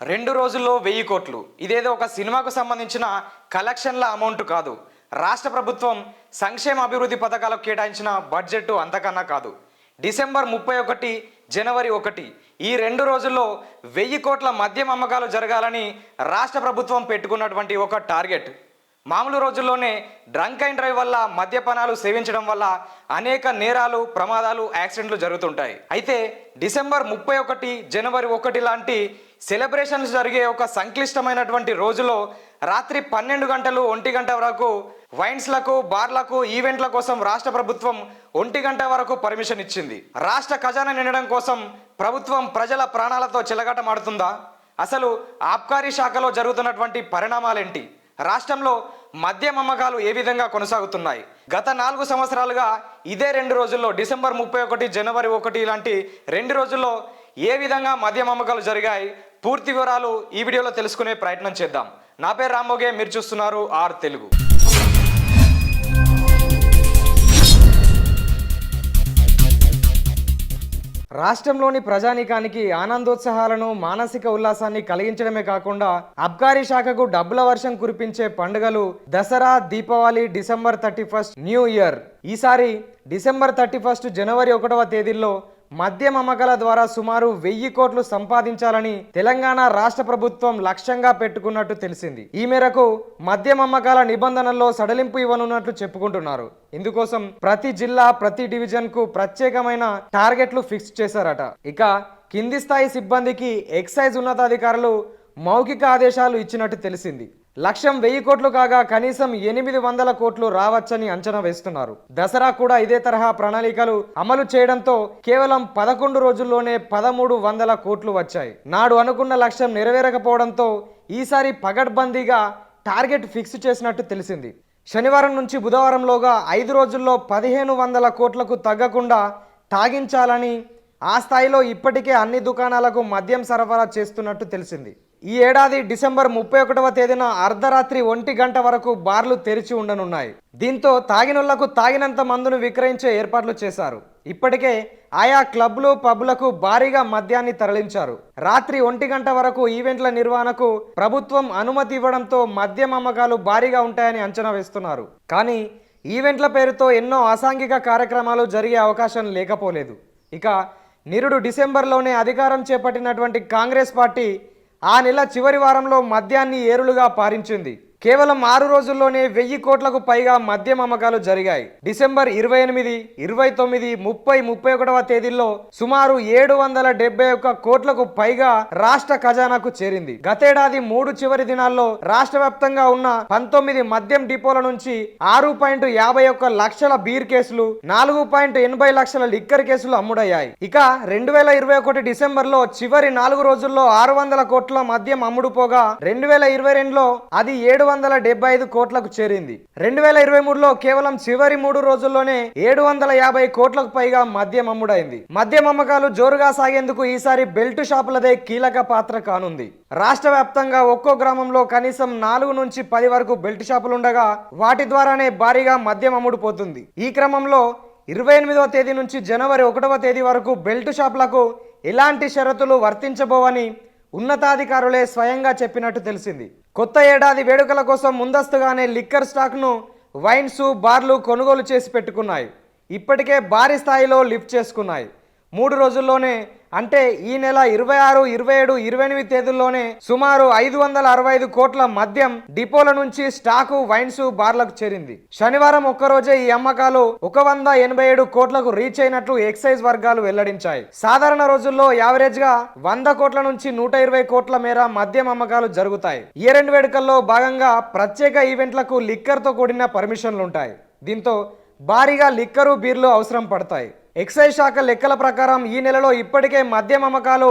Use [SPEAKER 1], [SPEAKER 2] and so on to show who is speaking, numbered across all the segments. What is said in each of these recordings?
[SPEAKER 1] రెండు రోజుల్లో వెయ్యి కోట్లు. ఇదేదో ఒక సినిమాకు సంబంధించిన కలెక్షన్ల అమౌంట్ కాదు. రాష్ట్ర ప్రభుత్వం సంక్షేమ అభివృద్ధి పథకాలకు కేటాయించిన బడ్జెట్ అంతకన్నా కాదు. డిసెంబర్ ముప్పై ఒకటి జనవరి ఒకటి ఈ రెండు రోజుల్లో వెయ్యి కోట్ల మద్యం అమ్మకాలు జరగాలని రాష్ట్ర ప్రభుత్వం పెట్టుకున్నటువంటి ఒక టార్గెట్. మామూలు రోజుల్లోనే డ్రంక్ అండ్ డ్రైవ్ వల్ల మద్యపానాలు సేవించడం వల్ల అనేక నేరాలు ప్రమాదాలు యాక్సిడెంట్లు జరుగుతుంటాయి. అయితే డిసెంబర్ ముప్పై ఒకటి జనవరి ఒకటి లాంటి సెలబ్రేషన్స్ జరిగే ఒక సంక్లిష్టమైనటువంటి రోజులో రాత్రి పన్నెండు గంటలు ఒంటి గంట వరకు వైన్స్లకు బార్లకు ఈవెంట్ల కోసం రాష్ట్ర ప్రభుత్వం ఒంటి గంట వరకు పర్మిషన్ ఇచ్చింది. రాష్ట్ర ఖజానా నిండడం కోసం ప్రభుత్వం ప్రజల ప్రాణాలతో చెలగాటమాడుతుందా? అసలు ఆబ్కారీ శాఖలో జరుగుతున్నటువంటి పరిణామాలేంటి? రాష్ట్రంలో మద్యం అమ్మకాలు ఏ విధంగా కొనసాగుతున్నాయి? గత నాలుగు సంవత్సరాలుగా ఇదే రెండు రోజుల్లో డిసెంబర్ ముప్పై ఒకటి జనవరి ఒకటి ఇలాంటి రెండు రోజుల్లో ఏ విధంగా మద్యం అమ్మకాలు జరిగాయి? పూర్తి వివరాలు ఈ వీడియోలో తెలుసుకునే ప్రయత్నం చేద్దాం. నా పేరు రామోగే మీరు చూస్తున్నారు ఆర్ తెలుగు. రాష్ట్రంలోని ప్రజానీకానికి ఆనందోత్సాహాలను మానసిక ఉల్లాసాన్ని కలిగించడమే కాకుండా అబ్కారీ శాఖకు డబ్బుల వర్షం కురిపించే పండుగలు Dasara Deepavali December thirty first new year. ఈసారి డిసెంబర్ థర్టీ ఫస్ట్ జనవరి ఒకటవ తేదీల్లో మద్యం అమ్మకాల ద్వారా సుమారు వెయ్యి కోట్లు సంపాదించాలని తెలంగాణ రాష్ట్ర ప్రభుత్వం లక్ష్యంగా పెట్టుకున్నట్టు తెలిసింది. ఈ మేరకు మద్యం అమ్మకాల నిబంధనల్లో సడలింపు ఇవ్వనున్నట్లు చెప్పుకుంటున్నారు. ఇందుకోసం ప్రతి జిల్లా ప్రతి డివిజన్కు ప్రత్యేకమైన టార్గెట్లు ఫిక్స్ చేశారట. ఇక కింది స్థాయి సిబ్బందికి ఎక్సైజ్ ఉన్నతాధికారులు మౌఖిక ఆదేశాలు ఇచ్చినట్టు తెలిసింది. లక్ష్యం వెయ్యి కోట్లు కాగా కనీసం ఎనిమిది వందల కోట్లు రావచ్చని అంచనా వేస్తున్నారు. దసరా కూడా ఇదే తరహా ప్రణాళికలు అమలు చేయడంతో కేవలం పదకొండు రోజుల్లోనే పదమూడు వందల కోట్లు వచ్చాయి. నాడు అనుకున్న లక్ష్యం నెరవేరకపోవడంతో ఈసారి పగడ్బందీగా టార్గెట్ ఫిక్స్ చేసినట్టు తెలిసింది. శనివారం నుంచి బుధవారంలోగా ఐదు రోజుల్లో పదిహేను వందల కోట్లకు తగ్గకుండా తాగించాలని ఆ స్థాయిలో ఇప్పటికే అన్ని దుకాణాలకు మద్యం సరఫరా చేస్తున్నట్టు తెలిసింది. ఈ ఏడాది డిసెంబర్ ముప్పై ఒకటవ తేదీన అర్ధరాత్రి ఒంటి గంట వరకు బార్లు తెరిచి ఉండనున్నాయి. దీంతో తాగినోళ్ళకు తాగినంత మందును విక్రయించే ఏర్పాట్లు చేశారు. ఇప్పటికే ఆయా క్లబ్లు పబ్లకు భారీగా మద్యాన్ని తరలించారు. రాత్రి ఒంటి గంట వరకు ఈవెంట్ల నిర్వహణకు ప్రభుత్వం అనుమతి ఇవ్వడంతో మద్యం అమ్మకాలు భారీగా ఉంటాయని అంచనా వేస్తున్నారు. కానీ ఈవెంట్ల పేరుతో ఎన్నో అసాంఘిక కార్యక్రమాలు జరిగే అవకాశం లేకపోలేదు. ఇక నిరుడు డిసెంబర్లోనే అధికారం చేపట్టినటువంటి కాంగ్రెస్ పార్టీ ఆ నెల చివరి వారంలో మద్యాన్ని ఏరులుగా పారించింది. కేవలం ఆరు రోజుల్లోనే వెయ్యి కోట్లకు పైగా మద్యం అమ్మకాలు జరిగాయి. డిసెంబర్ ఇరవై ఎనిమిది ఇరవై తొమ్మిది ముప్పై ముప్పై ఒకటవ తేదీల్లో సుమారు ఏడు వందల డెబ్బై ఒక్క కోట్లకు పైగా రాష్ట్ర ఖజానాకు చేరింది. గతేడాది మూడు చివరి దినాల్లో రాష్ట్ర వ్యాప్తంగా ఉన్న పంతొమ్మిది మద్యం డిపోల నుంచి ఆరు పాయింట్ యాభై ఒక్క లక్షల బీర్ కేసులు నాలుగు పాయింట్ ఎనభై లక్షల లిక్కర్ కేసులు అమ్ముడయ్యాయి. ఇక రెండు వేల ఇరవై ఒకటి డిసెంబర్లో చివరి నాలుగు రోజుల్లో ఆరు వందల కోట్ల మద్యం అమ్ముడుపోగా రెండు వేల ఇరవై రెండులో అది ఏడు వందల డెబ్బై ఐదు కోట్లకు చేరింది. రెండు వేల ఇరవై మూడులో కేవలం చివరి మూడు రోజుల్లోనే ఏడు వందల యాభై కోట్లకు పైగా మద్యం అమ్ముడైంది. మద్యం అమ్మకాలు జోరుగా సాగేందుకు ఈసారి బెల్ట్ షాపులదే కీలక పాత్ర కానుంది. రాష్ట్ర వ్యాప్తంగా ఒక్కో గ్రామంలో కనీసం నాలుగు నుంచి పది వరకు బెల్ట్ షాపులుండగా వాటి ద్వారానే భారీగా మద్యం అమ్ముడుపోతుంది ఈ క్రమంలో ఇరవై ఎనిమిదవ తేదీ నుంచి జనవరి ఒకటవ తేదీ వరకు బెల్ట్ షాపులకు ఎలాంటి షరతులు వర్తించబోవని ఉన్నతాధికారులే స్వయంగా చెప్పినట్టు తెలిసింది. కొత్త ఏడాది వేడుకల కోసం ముందస్తుగానే లిక్కర్ స్టాక్ను వైన్స్ బార్లు కొనుగోలు చేసి పెట్టుకున్నాయి. ఇప్పటికే భారీ స్థాయిలో లిఫ్ట్ చేసుకున్నాయి. మూడు రోజుల్లోనే అంటే ఈ నెల ఇరవై ఆరు ఇరవై ఏడు ఇరవై ఎనిమిది తేదీల్లోనే సుమారు ఐదు వందల అరవై ఐదు కోట్ల మద్యం డిపోల నుంచి స్టాకు వైన్స్ బార్లకు చేరింది. శనివారం ఒక్కరోజే ఈ అమ్మకాలు ఒక వంద ఎనభై ఏడు కోట్లకు రీచ్ అయినట్లు ఎక్సైజ్ వర్గాలు వెల్లడించాయి. సాధారణ రోజుల్లో యావరేజ్గా వంద కోట్ల నుంచి నూట ఇరవై కోట్ల మేర మద్యం అమ్మకాలు జరుగుతాయి. ఈ రెండు వేడుకల్లో భాగంగా ప్రత్యేక ఈవెంట్లకు లిక్కర్తో కూడిన పర్మిషన్లు ఉంటాయి దీంతో భారీగా లిక్కరు బీర్లు అవసరం పడతాయి. ఎక్సైజ్ శాఖ లెక్కల ప్రకారం ఈ నెలలో ఇప్పటికే మద్యం అమ్మకాలు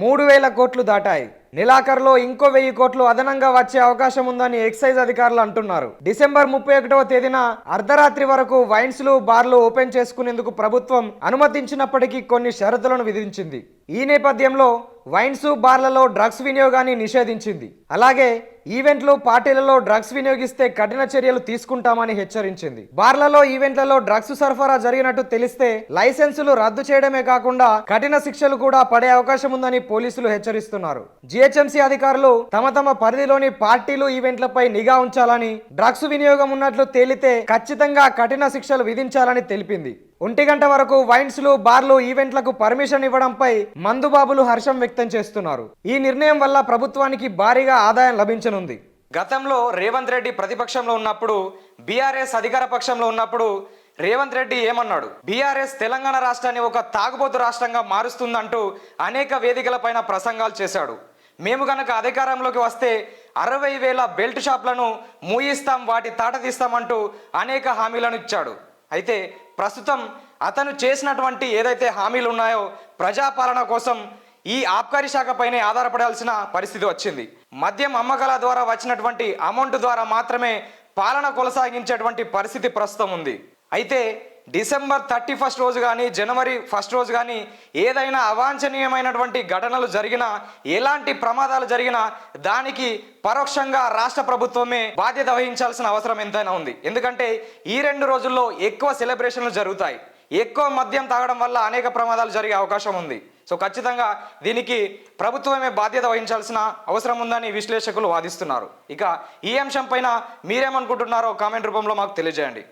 [SPEAKER 1] మూడు వేల కోట్లు దాటాయి. నెలాఖరులో ఇంకో వెయ్యి కోట్లు అదనంగా వచ్చే అవకాశం ఉందని ఎక్సైజ్ అధికారులు అంటున్నారు. డిసెంబర్ ముప్పై ఒకటవ తేదీన అర్ధరాత్రి వరకు వైన్స్లు బార్లు ఓపెన్ చేసుకునేందుకు ప్రభుత్వం అనుమతించినప్పటికీ కొన్ని షరతులను విధించింది. ఈ నేపథ్యంలో వైన్స్ బార్లలో డ్రగ్స్ వినియోగాన్ని నిషేధించింది. అలాగే ఈవెంట్లు పార్టీలలో డ్రగ్స్ వినియోగిస్తే కఠిన చర్యలు తీసుకుంటామని హెచ్చరించింది. బార్లలో ఈవెంట్లలో డ్రగ్స్ సరఫరా జరిగినట్టు తెలిస్తే లైసెన్సులు రద్దు చేయడమే కాకుండా కఠిన శిక్షలు కూడా పడే అవకాశం ఉందని పోలీసులు హెచ్చరిస్తున్నారు. జిహెచ్ఎంసీ అధికారులు తమ తమ పరిధిలోని పార్టీలు ఈవెంట్లపై నిఘా ఉంచాలని డ్రగ్స్ వినియోగం ఉన్నట్లు తేలితే ఖచ్చితంగా కఠిన శిక్షలు విధించాలని తెలిపింది. ఒంటి గంట వరకు వైన్స్లు బార్లు ఈవెంట్లకు పర్మిషన్ ఇవ్వడంపై మందుబాబులు హర్షం వ్యక్తం చేస్తున్నారు. ఈ నిర్ణయం వల్ల ప్రభుత్వానికి భారీగా ఆదాయం లభించనుంది. గతంలో రేవంత్ రెడ్డి ప్రతిపక్షంలో ఉన్నప్పుడు బీఆర్ఎస్ అధికార పక్షంలో ఉన్నప్పుడు రేవంత్ రెడ్డి ఏమన్నాడు? బీఆర్ఎస్ తెలంగాణ రాష్ట్రాన్ని ఒక తాగుబోతు రాష్ట్రంగా మారుస్తుందంటూ అనేక వేదికలపైన ప్రసంగాలు చేశాడు. మేము గనక అధికారంలోకి వస్తే అరవై వేల బెల్ట్ షాప్లను మూయిస్తాం వాటి తాట తీస్తామంటూ అనేక హామీలను ఇచ్చాడు. అయితే ప్రస్తుతం అతను చేసినటువంటి ఏదైతే హామీలు ఉన్నాయో ప్రజాపాలన కోసం ఈ ఆబ్కారీ శాఖపైనే ఆధారపడాల్సిన పరిస్థితి వచ్చింది. మద్యం అమ్మకాల ద్వారా వచ్చినటువంటి అమౌంట్ ద్వారా మాత్రమే పాలన కొనసాగించేటువంటి పరిస్థితి ప్రస్తుతం ఉంది. అయితే డిసెంబర్ థర్టీ ఫస్ట్ రోజు కానీ జనవరి ఫస్ట్ రోజు కానీ ఏదైనా అవాంఛనీయమైనటువంటి ఘటనలు జరిగినా ఎలాంటి ప్రమాదాలు జరిగినా దానికి పరోక్షంగా రాష్ట్ర ప్రభుత్వమే బాధ్యత వహించాల్సిన అవసరం ఎంతైనా ఉంది. ఎందుకంటే ఈ రెండు రోజుల్లో ఎక్కువ సెలబ్రేషన్లు జరుగుతాయి. ఎక్కువ మద్యం తాగడం వల్ల అనేక ప్రమాదాలు జరిగే అవకాశం ఉంది. సో ఖచ్చితంగా దీనికి ప్రభుత్వమే బాధ్యత వహించాల్సిన అవసరం ఉందని విశ్లేషకులు వాదిస్తున్నారు. ఇక ఈ అంశం పైన మీరేమనుకుంటున్నారో కామెంట్ రూపంలో మాకు తెలియజేయండి.